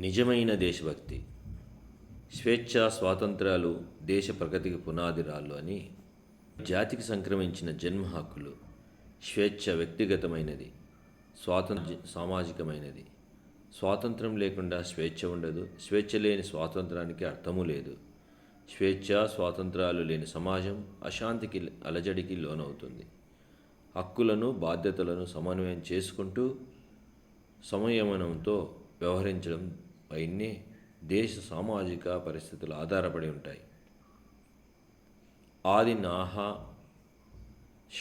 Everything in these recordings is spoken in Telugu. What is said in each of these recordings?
నిజమైన దేశభక్తి స్వేచ్ఛ స్వాతంత్రాలు దేశ ప్రగతికి పునాది రాళ్ళు అని జాతికి సంక్రమించిన జన్మ హక్కులు స్వేచ్ఛ వ్యక్తిగతమైనది స్వాతంత్ర సామాజికమైనది. స్వాతంత్రం లేకుండా స్వేచ్ఛ ఉండదు స్వేచ్ఛ లేని స్వాతంత్రానికి అర్థము లేదు. స్వేచ్ఛ స్వాతంత్రాలు లేని సమాజం అశాంతికి అలజడికి లోనవుతుంది. హక్కులను బాధ్యతలను సమన్వయం చేసుకుంటూ సంయమనంతో వ్యవహరించడం పైనే దేశ సామాజిక పరిస్థితులు ఆధారపడి ఉంటాయి. ఆది నాహ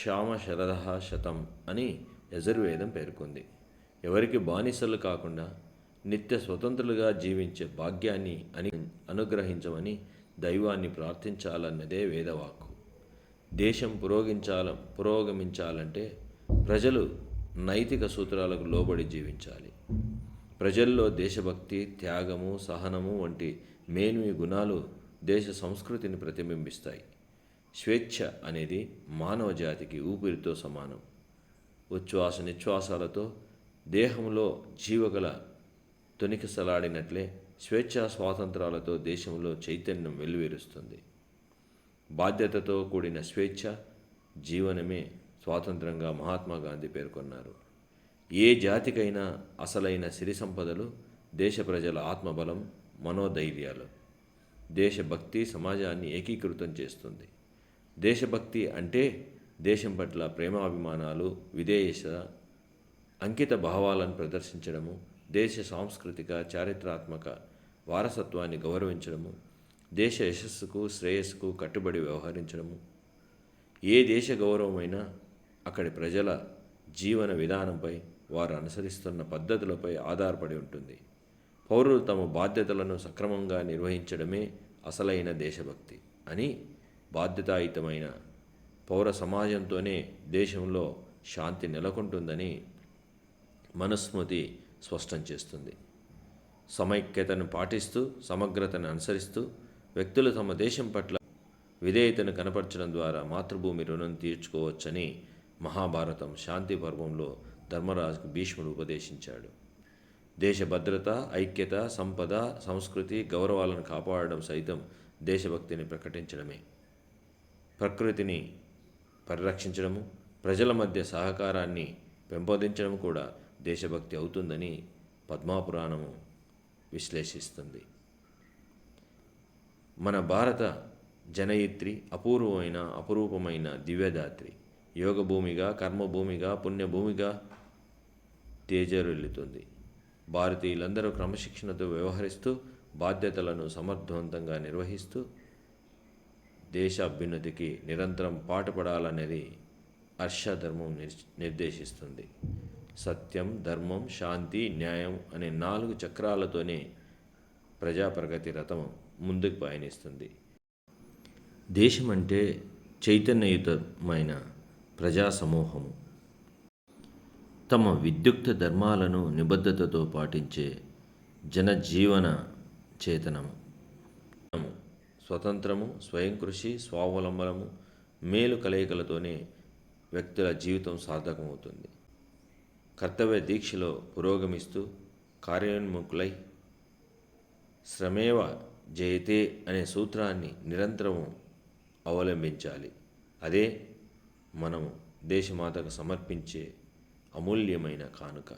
శ్యామ శరద శతం అని యజుర్వేదం పేర్కొంది. ఎవరికి బానిసలు కాకుండా నిత్య స్వతంత్రులుగా జీవించే భాగ్యాన్ని అని అనుగ్రహించమని దైవాన్ని ప్రార్థించాలన్నదే వేదవాక్కు. దేశం పురోగించాల పురోగమించాలంటే ప్రజలు నైతిక సూత్రాలకు లోబడి జీవించాలి. ప్రజల్లో దేశభక్తి త్యాగము సహనము వంటి మేలుమి గుణాలు దేశ సంస్కృతిని ప్రతిబింబిస్తాయి. స్వేచ్ఛ అనేది మానవ జాతికి ఊపిరితో సమానం. ఉచ్ఛ్వాస నిశ్వాసాలతో దేహంలో జీవగల తొనికిసలాడినట్లే స్వేచ్ఛా స్వాతంత్రాలతో దేశంలో చైతన్యం వెల్లువిరుస్తుంది బాధ్యతతో కూడిన స్వేచ్ఛ జీవనమే స్వాతంత్రంగా మహాత్మా గాంధీ పేర్కొన్నారు. ఏ జాతికైనా అసలైన సిరి సంపదలు దేశ ప్రజల ఆత్మబలం మనోధైర్యాలు. దేశభక్తి సమాజాన్ని ఏకీకృతం చేస్తుంది. దేశభక్తి అంటే దేశం పట్ల ప్రేమాభిమానాలు విదేశ అంకిత భావాలను ప్రదర్శించడము దేశ సాంస్కృతిక చారిత్రాత్మక వారసత్వాన్ని గౌరవించడము దేశ యశస్సుకు శ్రేయస్సుకు కట్టుబడి వ్యవహరించడము. ఏ దేశ గౌరవమైనా అక్కడి ప్రజల జీవన విధానంపై వారు అనుసరిస్తున్న పద్ధతులపై ఆధారపడి ఉంటుంది. పౌరులు తమ బాధ్యతలను సక్రమంగా నిర్వహించడమే అసలైన దేశభక్తి అని బాధ్యతాయుతమైన పౌర సమాజంతోనే దేశంలో శాంతి నెలకొంటుందని మనుస్మృతి స్పష్టం చేస్తుంది. సమైక్యతను పాటిస్తూ సమగ్రతను అనుసరిస్తూ వ్యక్తులు తమ దేశం పట్ల విధేయతను కనపరచడం ద్వారా మాతృభూమి రుణం తీర్చుకోవచ్చని మహాభారతం శాంతి పర్వంలో ధర్మరాజుకు భీష్ముడు ఉపదేశించాడు. దేశ భద్రత ఐక్యత సంపద సంస్కృతి గౌరవాలను కాపాడడం సైతం దేశభక్తిని ప్రకటించడమే. ప్రకృతిని పరిరక్షించడము ప్రజల మధ్య సహకారాన్ని పెంపొందించడం కూడా దేశభక్తి అవుతుందని పద్మాపురాణము విశ్లేషిస్తుంది. మన భారత జనయిత్రి అపూర్వమైన అపురూపమైన దివ్యదాత్రి యోగభూమిగా కర్మభూమిగా పుణ్యభూమిగా తేజరుల్లుతుంది భారతీయులందరూ క్రమశిక్షణతో వ్యవహరిస్తూ బాధ్యతలను సమర్థవంతంగా నిర్వహిస్తూ దేశ అభ్యున్నతికి నిరంతరం పాటుపడాలనేది హర్షధర్మం నిర్దేశిస్తుంది. సత్యం ధర్మం శాంతి న్యాయం అనే నాలుగు చక్రాలతోనే ప్రజా ప్రగతి రథం ముందుకు పయనిస్తుంది. దేశం అంటే చైతన్యయుతమైన ప్రజా సమూహము తమ విద్యుక్త ధర్మాలను నిబద్ధతతో పాటించే జనజీవన చేతనము. స్వతంత్రము స్వయం కృషి స్వావలంబనము మేలు కలయికలతోనే వ్యక్తుల జీవితం సార్థకమవుతుంది. కర్తవ్య దీక్షలో పురోగమిస్తూ కార్యోన్ముఖులై శ్రమేవ జయతే అనే సూత్రాన్ని నిరంతరం అవలంబించాలి. అదే మనము దేశమాతకు సమర్పించే అమూల్యమైన కానుక.